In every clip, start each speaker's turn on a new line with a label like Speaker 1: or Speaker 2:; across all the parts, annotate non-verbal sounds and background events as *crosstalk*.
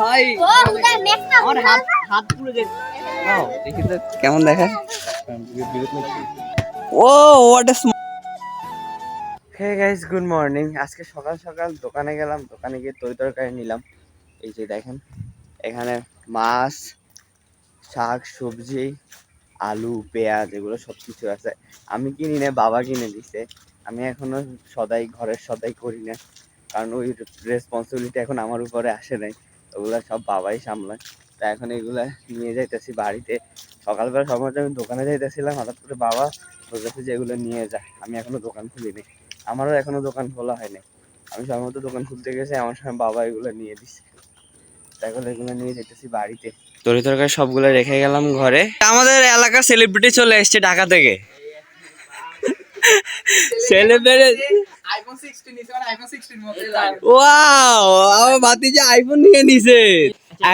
Speaker 1: ভাই।
Speaker 2: ও উদা মেকআপ
Speaker 1: আমার হাত হাত পুরো যে দেখি তো। কেমন দেখায় ও what a hey guys good morning আজকে সকাল সকাল দোকানে গেলাম দোকানে গিয়ে তরি তরকারি নিলাম। এই যে দেখেন এখানে মাছ শাক সবজি আলু পেঁয়াজ এগুলো সব কিছু আছে। আমি কিনি না বাবা কিনে দিছে। আমি এখনও সদাই ঘরের সদাই করি না। কারণ ওই রেসপন্সিবিলিটি এখন আমার উপরে আসে নাই। ওগুলো সব বাবাই সামলায়। তা এখন এগুলা নিয়ে যাইতেছি বাড়িতে। সকালবেলা সময় আমি দোকানে যাইতেছিলাম, হঠাৎ করে বাবা বলতেছে যে এগুলো নিয়ে যা। আমি এখনও দোকান খুলিনি। আমারও এখনও দোকান খোলা হয়নি। আমি সময়মতো দোকান খুলতে গেছি, আমার সময় বাবা এগুলো নিয়ে দিছে। বলে এগুলো নিয়ে বাড়িতে। তরি তরকারি সবগুলো রেখে গেলাম ঘরে। আমাদের এলাকার সেলিব্রিটি চলে এসেছে ঢাকা থেকে। সেলিব্রিটি
Speaker 3: আইফোন 16 নিছে মানে আইফোন 16 মতো লাগে।
Speaker 1: ওয়াও আমার ভাতিজা আইফোন নিয়ে নিছে।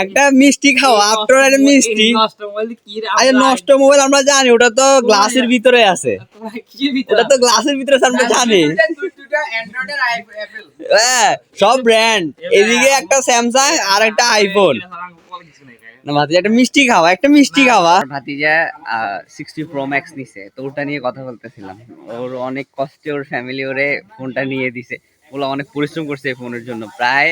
Speaker 1: একটা মিষ্টি খাও আফটার একটা মিষ্টি।
Speaker 3: নষ্ট মোবাইল কি রে
Speaker 1: আরে নষ্ট মোবাইল আমরা জানি ওটা তো গ্লাসের ভিতরে আছে। ওটা তো গ্লাসের ভিতরে আছে আমরা জানি।
Speaker 3: দুটো অ্যান্ড্রয়েড আর অ্যাপল
Speaker 1: হ্যাঁ সব ব্র্যান্ড এদিকে একটা স্যামসাং আর একটা আইফোন ভাতিজা একটা মিষ্টি খাওয়া একটা মিষ্টি খাওয়া। ভাতিজা সিক্সটি প্রো ম্যাক্স নিছে তো ওটা নিয়ে কথা বলতেছিলাম। ওর অনেক কষ্টে ওর ফ্যামিলি ওরে ফোনটা নিয়ে দিছে। ওগুলো অনেক পরিশ্রম করছে এই ফোনের জন্য। প্রায়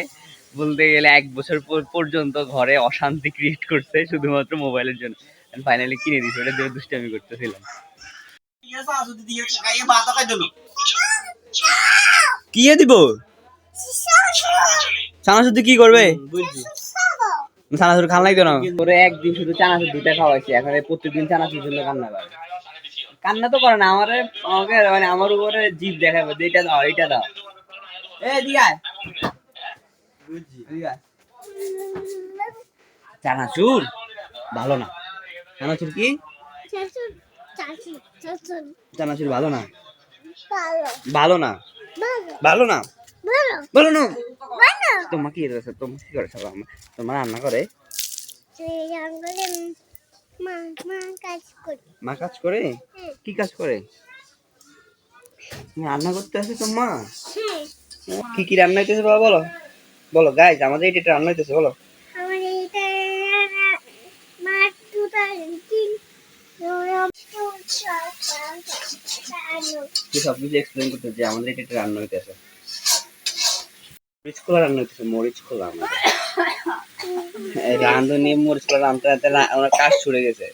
Speaker 1: বলতে গেলে এক বছর পর্যন্ত ঘরে অশান্তি ক্রিয়েট করছে শুধুমাত্র মোবাইলের জন্য। ফাইনালি কিনে দিছে ওটা দিয়ে দুষ্টামি করতেছিলাম। কি দিব? চানাচুর কি করবে? চানাচুর খান লাগতো না? তোরে একদিন শুধু চানাচুর দুটা খাওয়াইছি এখন এই প্রত্যেকদিন চানাচুর জন্য কান্না করে। কান্না তো করে না আমার আমাকে মানে আমার উপরে জিভ দেখাবে যে এটা দাও এটা দাও। এ দিয়ায় চানাচুর? ভালো না। চানাচুর কি? চানাচুর ভালো না?
Speaker 2: ভালো।
Speaker 1: ভালো না?
Speaker 2: ভালো।
Speaker 1: না?
Speaker 2: ভালো
Speaker 1: না? তোমার কি তোমার কি করে সব তোমার রান্না করে?
Speaker 2: মা কাজ করি। হ্যাঁ।
Speaker 1: কি কাজ করে? রান্না করতে আসে তো মা।
Speaker 2: হ্যাঁ।
Speaker 1: কি কি রান্না হইতেছে বাবা বলো? বলো গাইজ আমাদের এটা রান্না হইতেছে বলো।
Speaker 2: আমার এইটা মা দুটা তিন
Speaker 1: তুই সব কিছু এক্সপ্লেন করতে যে আমাদের এটা রান্না হইতেছে। মরিচ খোলা রান্না হইতেছে মরিচ খোলা আমাদের এই রাঁধুনি মরিচ খোলা আমার কাজ ছুড়ে গেছে।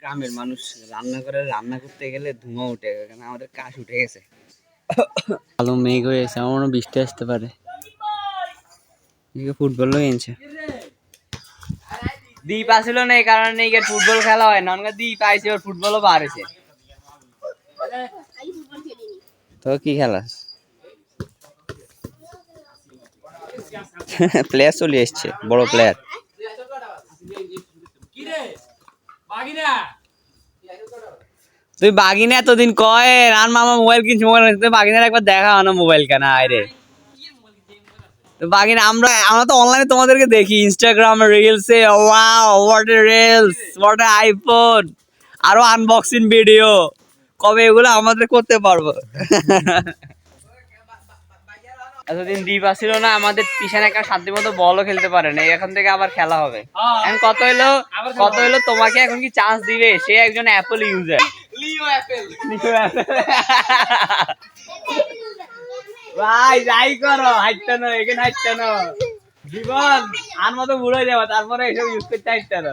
Speaker 1: গ্রামের মানুষ রান্না করে রান্না করতে গেলে ধোঁয়া উঠে কারণ আমাদের কাশ উঠে গেছে। ভালো মেঘ হয়ে গেছে আমার মনে বৃষ্টি আসতে পারে। ফুটবলও এনেছে দ্বীপ আসিল না এই কারণে এই ফুটবল খেলা হয় না। অনেক দ্বীপ আইছে ওর ফুটবলও হয়েছে তো কি খেলা প্লেয়ার চলে এসছে বড় প্লেয়ার তুই বাগিনা এতদিন কয়? রান মামা মোবাইল কিনছি মোবাইল তুই বাগিনার একবার দেখা হয় না মোবাইল কেন? আয় রে। তো বাগিনা আমরা আমরা তো অনলাইনে তোমাদেরকে দেখি ইনস্টাগ্রাম রিলসে wow what a reels what a iPhone আরও আনবক্সিং ভিডিও কবে এগুলো আমাদের করতে পারব? *laughs* এতদিন দ্বীপ আসছিল না আমাদের পিছনে একটা শান্তি মতো বলও খেলতে পারে না এখন থেকে আবার খেলা হবে। এখন কত হলো কত হলো তোমাকে এখন কি চান্স দিবে? সে একজন অ্যাপল ইউজার
Speaker 3: লিও অ্যাপেল
Speaker 1: ভাই যাই করো হাইটটা না এখানে হাইটটা না জীবন আর মতো বুড়ো যাব তারপরে এসব ইউজ করতে হাইটটা না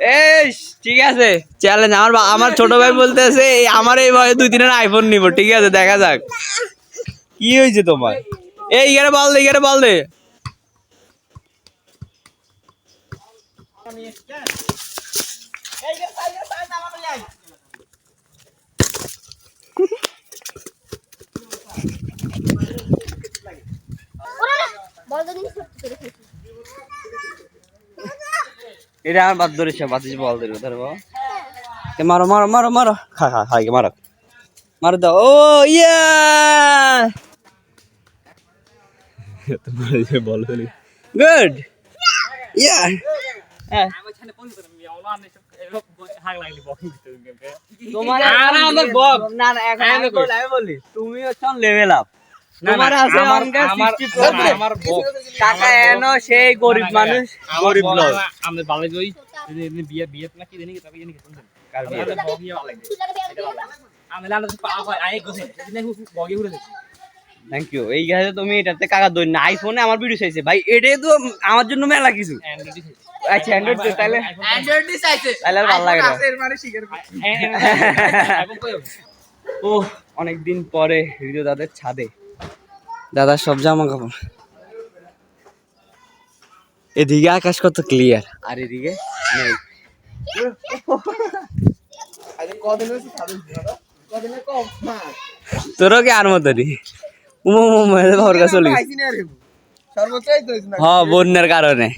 Speaker 1: এই, ঠিক আছে। চ্যালেঞ্জ আমার আমার ছোট ভাই বলতেছে আমার এই বয়সে দুই তিনের আইফোন নিব, ঠিক আছে, দেখা যাক। কি হয়েছে তোমার? এই ইগারে বল দে ইগারে বল দে।
Speaker 2: বল দিন
Speaker 1: এটা আমার বাদ ধরেছে বাতিস বল দিল ধরবো। মারো মারো মারো মারো। খা খা খাই মারো। মারো দাও। Oh yeah! বল গুড ইয়া! হ্যাঁ। তোমার
Speaker 3: আর আমার বক।
Speaker 1: না না বলি। আমি তুমি হচ্ছে লেভেল আপ
Speaker 3: না,
Speaker 1: তোমার
Speaker 3: না,
Speaker 1: আছে
Speaker 3: আমার-
Speaker 1: অঙ্কের
Speaker 3: আমার-
Speaker 1: 60
Speaker 3: না, আমার বউ-
Speaker 1: কাকা এনো সেই গরিব মানুষ গরিব লোক
Speaker 3: আমাদের ভালো ওই বিয়ে বিয়ে না কি জানি তবে জানি কি শুনছেন
Speaker 1: কার বিয়ে?
Speaker 3: আমাদের বউ বিয়ে ভালো লাগে আমি লাল পা হয় আই গোছে দিনে বগি উড়ে দিছি
Speaker 1: থ্যাংক ইউ এই গেছে তুমি এটাতে কাকা দই না আইফোনে আমার ভিডিও চাইছে ভাই এটাই তো আমার জন্য মেলা কিছু
Speaker 3: অ্যান্ড্রয়েড
Speaker 1: আচ্ছা অ্যান্ড্রয়েড তাহলে
Speaker 3: অ্যান্ড্রয়েড দিছ
Speaker 1: তাহলে ভালো লাগে না ও অনেকদিন পরে হৃদয় দাদের ছাদে দাদার সব জামা কাপড়। এদিকে আকাশ কত ক্লিয়ার আর এদিকে নেই। তোরও কি আর মতনই? ভর কাছে চলে হ্যাঁ বন্যার কারণে।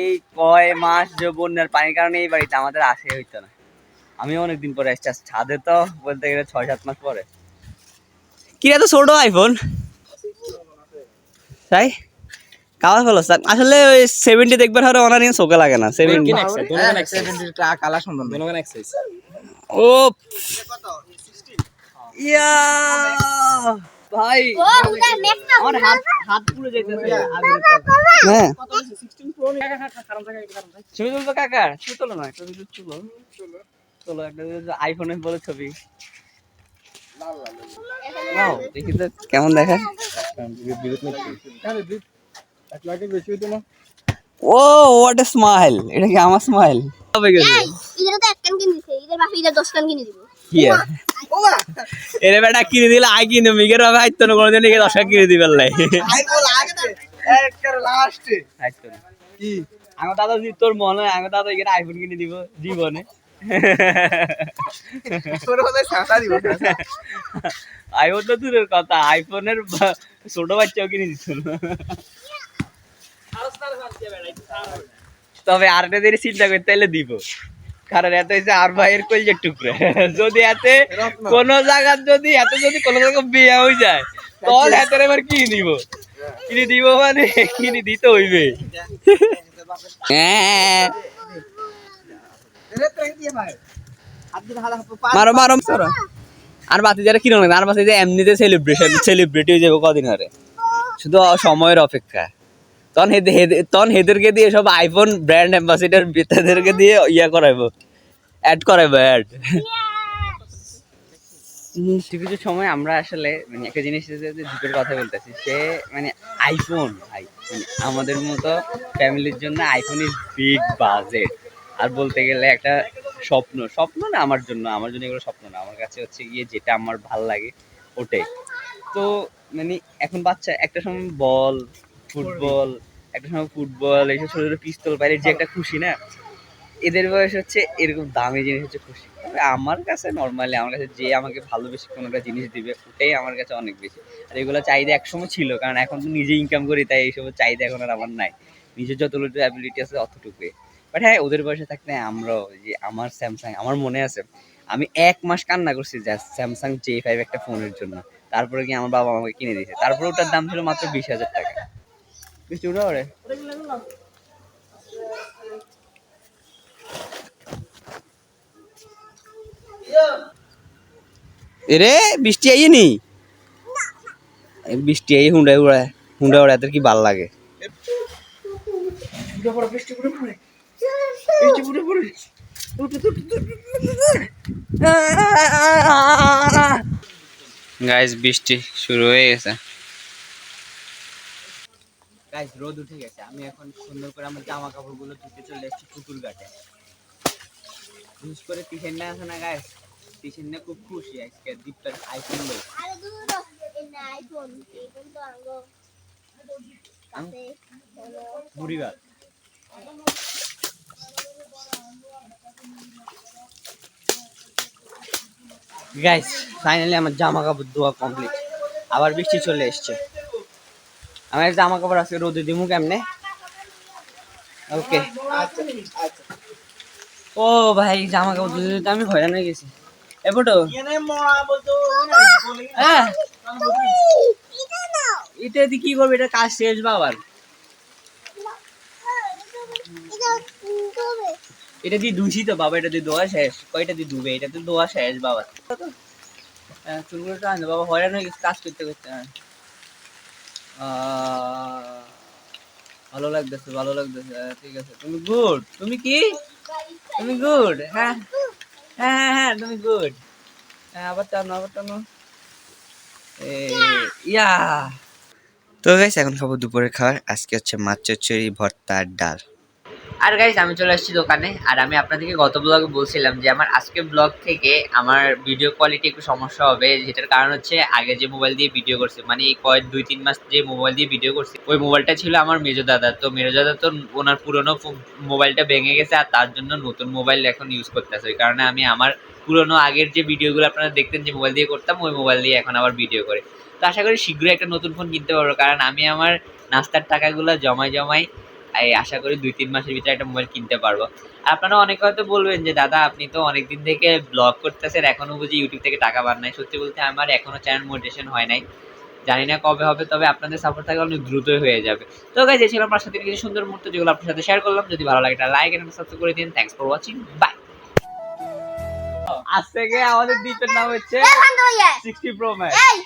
Speaker 1: এই কয় মাস যে বন্যার পানির কারণে এই বাড়িতে আমাদের আসে হইতো না। আমি অনেকদিন পরে আসছি। ছাদে তো বলতে গেলে ছয় সাত মাস পরে। কি রে তো ছোট আইফোন তাই কাওয়া ফেলো আসলে ওই সেভেন্টি দেখবার হরে ওনার নিয়ে চোখে লাগে না। সেভেন্টি
Speaker 3: কালা সুন্দর।
Speaker 1: ও ইয়া ভাই আমার হাত হাত পুরো। হ্যাঁ। ছবি তুলবো কাকা? ছবি তোলো না ভিডিও তুলো। তোলো। একটা আইফোনে বলে ছবি। দেখি তো কেমন দেখায়? ও হোয়াট এ স্মাইল এটা কি আমার স্মাইল হবে গেছে?
Speaker 2: এই তো এক কান কিনে দিছে ইদের বাপে ইদের 10 কান কিনে দিব।
Speaker 1: কি এরে বেটা কিনে দিলে আই কিনে মিগের ভাবে আইতো না কোনোদিন একে দশটা কিনে দিবার লাই আইতো না। আমার দাদা তোর মনে হয় আমার দাদা এখানে আইফোন কিনে দিব জীবনে। আইফোন তো দূরের কথা আইফোনের ছোট বাচ্চাও কিনে দিত তবে আরেকটা দিন চিন্তা করতে হলে দিব কারণ এত হচ্ছে আর ভাইয়ের কলজের টুকরে যদি এতে কোন জায়গার যদি এত যদি কোন জায়গায় বিয়ে হয়ে যায় তখন এতের এবার কি দিব কিনে দিব মানে কিনে দিতে হইবে হ্যাঁ। মারো মারো মারো। আর বাতি যারা কিনো না আর বাতি যে এমনিতে সেলিব্রেশন সেলিব্রিটি হয়ে যাবে কদিন ধরে। শুধু সময়ের অপেক্ষা। তখন হেদে হেদে- তখন হেদেরকে দিয়ে সব আইফোন ব্র্যান্ড অ্যাম্বাসিডার তাদেরকে দিয়ে ইয়া করাইবো। অ্যাড করাইবো অ্যাড কিছু কিছু সময় আমরা আসলে মানে একটা জিনিস যে যে দুটোর কথা বলতেছি সে মানে আইফোন ভাই মানে আমাদের মতো ফ্যামিলির জন্য আইফোন ইজ বিগ বাজেট আর বলতে গেলে একটা স্বপ্ন স্বপ্ন না আমার জন্য আমার জন্য এগুলো স্বপ্ন না। আমার কাছে হচ্ছে গিয়ে যেটা আমার ভালো লাগে, ওটাই। তো মানে এখন বাচ্চা, একটা সময় বল, ফুটবল, একটা সময় ফুটবল, এইসব ছোটো ছোটো পিস্তল বাইরে যে একটা খুশি না, এদের বয়স হচ্ছে এরকম দামি জিনিস হচ্ছে খুশি। তবে আমার কাছে নর্মালি আমার কাছে যে আমাকে ভালোবেসে কোনো একটা জিনিস দিবে, ওটাই আমার কাছে অনেক বেশি। আর এগুলো চাহিদা একসময় ছিল, কারণ এখন তো নিজে ইনকাম করি, তাই এইসব চাহিদা এখন আর আমার নাই। নিজের যতটুকু অ্যাবিলিটি আছে অতটুকুই বাট হ্যাঁ ওদের বয়সে থাকতে আমরাও যে আমার স্যামসাং আমার মনে আছে, আমি এক মাস কান্না করছি যে স্যামসাং জে ফাইভ একটা ফোনের জন্য। তারপরে কি আমার বাবা আমাকে কিনে দিয়েছে। তারপরে ওটার দাম ছিল মাত্র বিশ হাজার টাকা। উঠে পড়ে এরে, বৃষ্টি আইয়ে নি? বৃষ্টি আই হুন্ডায় উড়ায় হুন্ডা উড়ায় তোর কি ভালো লাগে? গাইস বৃষ্টি শুরু হয়ে গেছে গাইস রোদ উঠে গেছে আমি এখন সুন্দর করে আমার জামা কাপড়গুলো ধুতে চলে এসেছি পুকুর ঘাটে বিশেষ করে তিসেন্না আছে না গাইস তিসেন্না খুব খুশি আজকে দীপটার আইফোন লোক
Speaker 2: আরে দূর এই না আইফোন আইফোন তো আঙ্গো কাছে
Speaker 1: বুড়ি ভাত গাইস ফাইনালি আমার জামা কাপড় ধোয়া কমপ্লিট আবার বৃষ্টি চলে এসছে। আমার জামা কাপড় আজকে রোদে দিমু কেমনে? ওকে ও ভাই জামা কাপড় ধুতে ধুতে আমি হয়রান হয়ে গেছি। এপটো হ্যাঁ।
Speaker 2: এটা
Speaker 1: কি করবে? এটা কাজ শেষ বাবার
Speaker 2: এটা তুমি
Speaker 1: এটা দিয়ে ধুছি তো বাবা এটা দিয়ে দোয়া শেষ। কয়টা দিয়ে ধুবে এটা তো দোয়া শেষ বাবা।
Speaker 2: হ্যাঁ, চুলগুলো টান বাবা হয়রান হয়ে গেছে কাজ করতে করতে হ্যাঁ। ভালো লাগতেছে ভালো লাগতেছে হ্যাঁ, ঠিক আছে। তুমি গুড তুমি কি? তুমি গুড হ্যাঁ হ্যাঁ হ্যাঁ হ্যাঁ তুমি গুড হ্যাঁ আবার টানো আবার টানো। ইয়া।
Speaker 4: তো গাইস এখন খাব দুপুরের খাবার। আজকে হচ্ছে মাছ চচ্চড়ি ভর্তা আর ডাল।
Speaker 1: আর গাইজ আমি চলে আসছি দোকানে, আর আমি আপনাদেরকে গত ব্লগে বলছিলাম যে আমার আজকে ব্লগ থেকে আমার ভিডিও কোয়ালিটি একটু সমস্যা হবে, যেটার কারণ হচ্ছে আগে যে মোবাইল দিয়ে ভিডিও করছি মানে এই কয়েক, দুই, তিন মাস যে মোবাইল দিয়ে ভিডিও করছি, ওই মোবাইলটা ছিল আমার মেজো দাদা। তো মেজো দাদা তো ওনার পুরনো মোবাইলটা ভেঙে গেছে, আর তার জন্য নতুন মোবাইল এখন ইউজ করতেছে। ওই কারণে আমি আমার পুরনো আগের যে ভিডিওগুলো আপনারা দেখতেন যে মোবাইল দিয়ে করতাম, ওই মোবাইল দিয়ে এখন আবার ভিডিও করে। তো আশা করি শীঘ্রই একটা নতুন ফোন কিনতে পারব, কারণ আমি আমার নাস্তার টাকাগুলো জমাই জমাই এই আশা করি দুই তিন মাসের ভিতরে একটা মোবাইল কিনতে পারব। আপনারা অনেকে হয়তো বলবেন যে দাদা আপনি তো অনেকদিন থেকে ব্লগ করতেছেন এখনও বুঝি ইউটিউব থেকে টাকা পান নাই। সত্যি বলতে আমার এখনও চ্যানেল মোটিভেশন হয় নাই। জানি না কবে হবে তবে আপনাদের সাপোর্ট থাকলে অনেক দ্রুতই হয়ে যাবে। তো গাইজ এই ছিল আমার সাথে কিছু সুন্দর মুহূর্ত যেগুলো আপনার সাথে শেয়ার করলাম। যদি ভালো লাগে একটা লাইক এবং সাবস্ক্রাইব করে দিন। থ্যাংকস ফর ওয়াচিং বাই
Speaker 2: আজ থেকে আমাদের দ্বীপের নাম হচ্ছে সিক্সটি প্রো ম্যাক্স
Speaker 5: এই